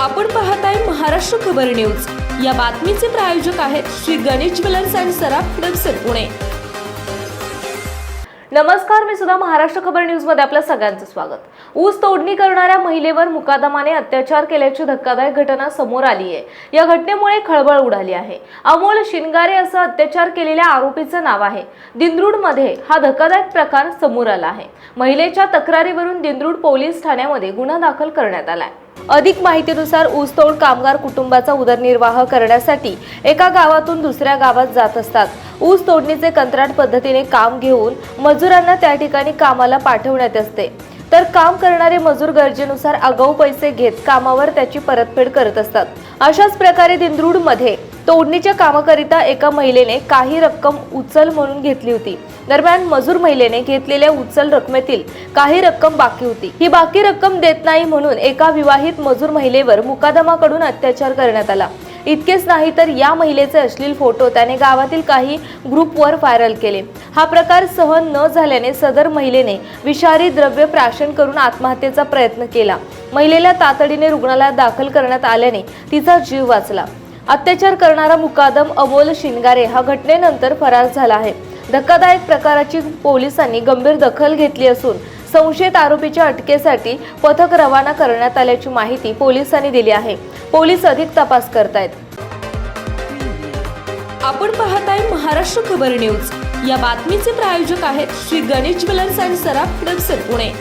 आपण पाहताय महाराष्ट्र खबर न्यूज. या बातमीचे प्रायोजक आहेत श्री गणेश ज्वेलर्स अँड सराफ हडपसर पुणे. नमस्कार मी सुद्धा महाराष्ट्र खबर न्यूजमध्ये आपल्या सगळ्यांचं स्वागत. ऊस तोडणी करणाऱ्या महिलेवर मुकादमाने अत्याचार केल्याची धक्कादायक घटना समोर आली आहे या घटनेमुळे खळबळ उडाली आहे. अमोल शिनगारे असं अत्याचार केलेल्या आरोपीचं नाव आहे. दिंद्रूडमध्ये हा धक्कादायक प्रकार समोर आला आहे. महिलेच्या तक्रारीवरून दिंद्रूड पोलीस ठाण्यामध्ये गुन्हा दाखल करण्यात आला आहे अधिक माहितीनुसार ऊसतोड कामगार कुटुंबाचा उदरनिर्वाह करण्यासाठी एका गावातून दुसऱ्या गावात जात असतात. ऊस तोडणीचे कंत्राट पद्धतीने काम घेऊन मजुरांना त्या ठिकाणी कामाला पाठवण्यात असते. तर काम करणारे मजूर गरजेनुसार आगाऊ पैसे घेत कामावर त्याची परतफेड करत असतात. अशाच प्रकारे दिंद्रूडमध्ये तोडणीच्या कामाकरिता एका महिलेने काही रक्कम उचल म्हणून घेतली होती. दरम्यान मजूर महिलेने घेतलेल्या उचल रकमेतील काही रक्कम बाकी होती. ही बाकी रक्कम देत नाही म्हणून एका विवाहित मजूर महिलेवर मुकादमाकडून अत्याचार करण्यात आला. इतकेच नाही तर या महिलेचे अश्लील फोटो त्याने गावातील काही ग्रुपवर व्हायरल केले. हा प्रकार सहन न झाल्याने सदर महिलेने विषारी द्रव्य प्राशन करून आत्महत्येचा प्रयत्न केला. महिलेला तातडीने रुग्णालयात दाखल करण्यात आल्याने तिचा जीव वाचला. अत्याचार करणारा मुकादम अमोल शिनगारे हा घटनेनंतर फरार झाला आहे. धक्कादायक प्रकाराची पोलिसांनी गंभीर दखल घेतली असून संशयित आरोपीच्या अटकेसाठी पथक रवाना करण्यात आल्याची माहिती पोलिसांनी दिली आहे. पोलीस अधिक तपास करतायत. आपण पाहताय महाराष्ट्र खबर न्यूज. या बातमीचे प्रायोजक आहेत Shri Ganesh jewellers and Saraf Hadapsar Pune.